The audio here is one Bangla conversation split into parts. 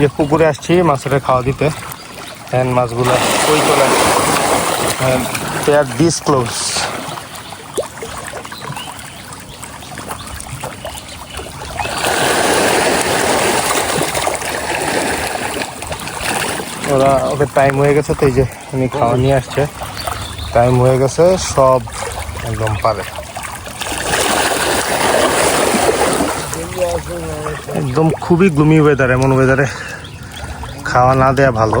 যে পুকুরে আসছি মাছটা খাওয়া দিতে। হ্যান্ড মাছগুলো ওই চলে দে আর দিস ক্লোজ ওরা, ওদের টাইম হয়ে গেছে তো এই যে উনি খাওয়া নিয়ে আসছে। টাইম হয়ে গেছে, সব একদম পারে। একদম খুবই গ্লুমি ওয়েদার এমন ওয়েদারে খাওয়া না দেওয়া ভালো।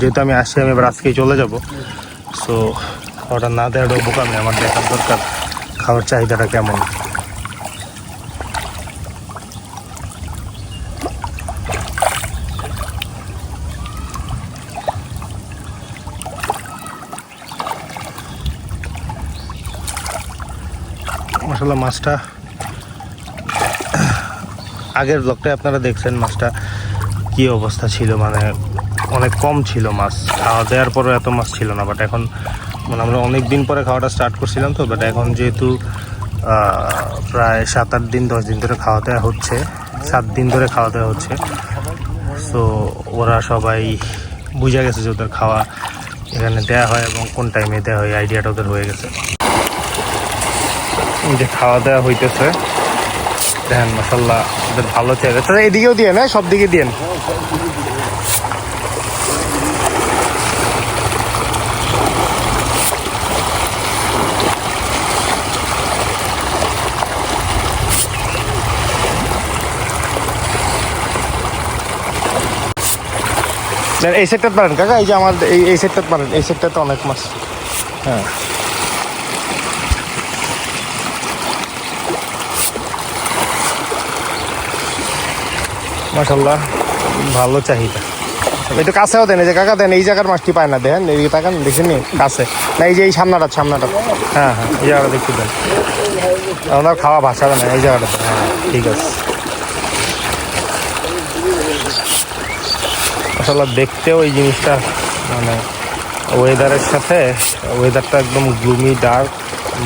যেহেতু আমি আসছি, আমি এবার আজকেই চলে যাব। সো খাওয়াটা না দেওয়াটাও বোকামি আমার দেখার দরকার, খাওয়ার চাহিদাটা কেমন। মশলা মাছটা আগের ব্লগটায় আপনারা দেখছেন মাছটা কি অবস্থা ছিল মানে অনেক কম ছিল মাছ। খাওয়া দেওয়ার পরও এত মাছ ছিল না বাট এখন মানে আমরা অনেক দিন পরে খাওয়াটা স্টার্ট করছিলাম তো বাট এখন যেহেতু প্রায় সাত আট দিন, দশ দিন ধরে খাওয়া দেওয়া হচ্ছে, সাত দিন ধরে খাওয়া দেওয়া হচ্ছে সো ওরা সবাই বুঝে গেছে যে ওদের খাওয়া এখানে দেওয়া হয় এবং কোন টাইমে দেওয়া হয় আইডিয়াটা ওদের হয়ে গেছে। যে খাওয়া দাওয়া হইতেছে দেখেন মশাল্লা ওদের ভালো চেয়ারে। তাহলে এদিকেও দিয়ে না সব দিকে দিয়েন। এই সেটটা পারেন, কাকা। এই যে আমার, এই এই সেটটা পারেন। এই সেটটাতে অনেক মাছ। হ্যাঁ। মাশাল্লাহ ভালো চাহিদা। একটু কাছেও দেন, এই যে কাকা দেন, এই জায়গার মাছটি পায় না, দেখেন, এই তাকান, দেখেনি কাছে। না, এই যে এই সামনাটা সামনাটা। হ্যাঁ হ্যাঁ এই জায়গাটা দেখতে দেন। ওনার খাওয়া ভাষা না এই জায়গাটা। হ্যাঁ ঠিক আছে। মাশাল্লাহ দেখতেও এই জিনিসটা মানে ওয়েদারের সাথে ওয়েদারটা একদম গ্লুমি ডার্ক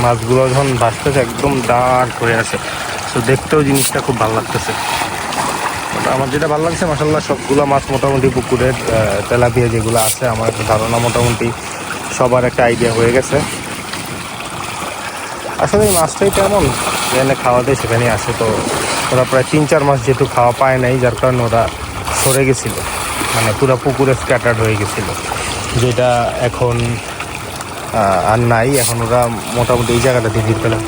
মাছগুলো যখন ভাসতেছে, একদম ডার্ক হয়ে আছে। তো দেখতেও জিনিসটা খুব ভালো লাগতেছে। আমার যেটা ভালো লাগছে মাসাল্লাহ সবগুলো মাছ মোটামুটি পুকুরের আহ, তেলাপিয়া যেগুলো আছে আমার একটা ধারণা মোটামুটি সবার একটা আইডিয়া হয়ে গেছে। আসলে এই মাছটাই তেমন যেখানে খাওয়া দেয় সেখানেই আসে তো ওরা প্রায় তিন চার মাস যেহেতু খাওয়া পায় নাই যার কারণে ওরা সরে গেছিল। মানে পুরো পুকুরে স্ক্যাটার্ড হয়ে গেছিল যেটা এখন আর নাই এখন ওরা মোটামুটি এই জায়গাটা দিয়ে পেলাম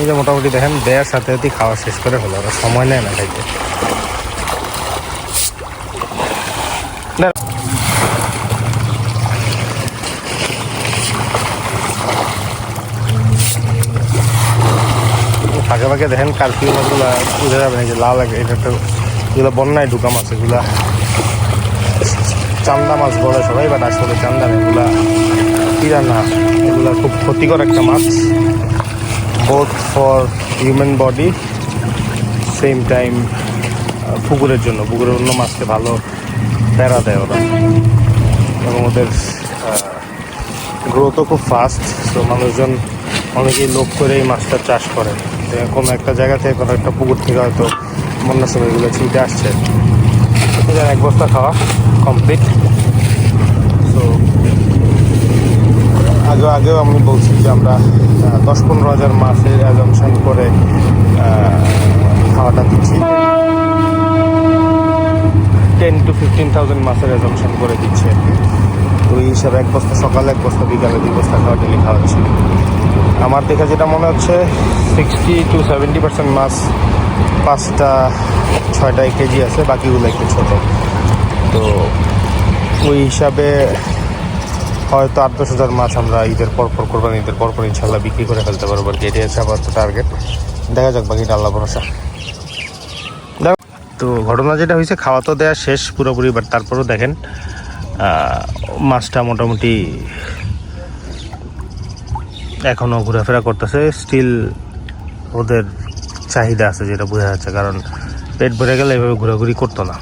এই যে মোটামুটি দেখেন, দেয়ার সাথে সাথে খাওয়া শেষ করে হলো, আর সময় নেয় না খাইতে। ফাঁকে ফাঁকে দেখেন কার্ফিউ মাছগুলো বুঝে যাবে যে লাল এটা তো এগুলো বন্যায় ঢুকা মাছ, এগুলা চান্দা মাছ বলে সবাই বাট আসলে চান্দা এগুলা কিরা না এগুলা খুব ক্ষতিকর একটা মাছ। Both for human body same time পুকুরের জন্য। পুকুরের অন্য মাছকে ভালো প্যারা দেয় ওরা। এবং ওদের গ্রোথও খুব ফাস্ট তো মানুষজন অনেকেই লোক করে এই মাছটা চাষ করে। কোনো একটা জায়গা থেকে কোনো একটা পুকুর থেকে হয়তো বন্যার সময় এগুলো ছিটে আসছে। এক বস্তা খাওয়া কমপ্লিট তো আগে আগেও আমি বলছি যে আমরা দশ পনেরো হাজার মাছের অ্যাজমশন করে খাওয়াটা দিচ্ছি। টেন টু ফিফটিন থাউজেন্ড মাছের অ্যাজমশন করে দিচ্ছে তো এই হিসাবে এক বস্তা সকালে, এক বস্তা বিকালে, দুই বস্তা খাওয়া ডেলি খাওয়াচ্ছি। আমার দেখা যেটা মনে হচ্ছে সিক্সটি টু সেভেন্টি পার্সেন্ট মাছ পাঁচটা, ছয়টা কেজি আছে, বাকিগুলো একটু ছোটো। তো ওই হিসাবে হয়তো আট দশ হাজার মাছ আমরা ঈদের পর পর কোরবানি, ঈদের পর পর ইনশাল্লাহ বিক্রি করে ফেলতে পারব আর কি। এটাই হচ্ছে আপাতত টার্গেট দেখা যাক বাকিটা আল্লাহ ভরসা। তো ঘটনা যেটা হয়েছে, খাওয়া তো দেওয়া শেষ পুরোপুরি বাট তারপরেও দেখেন মাছটা মোটামুটি এখনও ঘোরাফেরা করতেছে। স্টিল ওদের চাহিদা আছে যেটা বোঝা যাচ্ছে, কারণ পেট ভরে গেলে এভাবে ঘোরাঘুরি করতো না।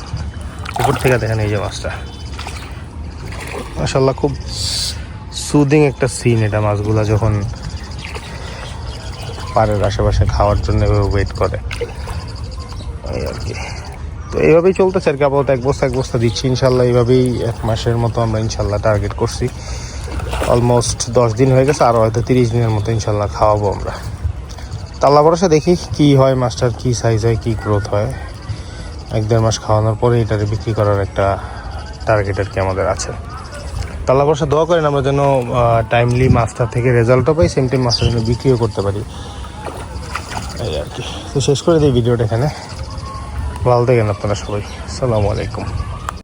উপর থেকে দেখেন এই যে মাছটা। মাসাল্লাহ খুব সুদিং একটা সিন এটা মাছগুলা যখন পাড়ের আশেপাশে খাওয়ার জন্য এভাবে ওয়েট করে। এই আর কি। তো এইভাবেই চলতেছে আর কি, আপাতত এক বস্তা এক বস্তা দিচ্ছি ইনশাল্লাহ এইভাবেই এক মাসের মতো আমরা ইনশাল্লাহ টার্গেট করছি। অলমোস্ট দশ দিন হয়ে গেছে আরও হয়তো তিরিশ দিনের মতো ইনশাল্লাহ খাওয়াবো আমরা। তাল্লা ভরসা দেখি কি হয়, মাছটার কি সাইজ হয়, কি গ্রোথ হয়। এক দেড় মাস খাওয়ানোর পরে এটারে বিক্রি করার একটা টার্গেট আর কি আমাদের আছে। তাল্লা বর্ষা দোয়া করেন, আমরা যেন টাইমলি মাছটা থেকে রেজাল্টও পাই সেম টাইম মাছটা যেন বিক্রিও করতে পারি। এই আর কি। তো শেষ করে দিই ভিডিওটা এখানে। ভালো থাকেন আপনারা সবাই। আসসালামু আলাইকুম।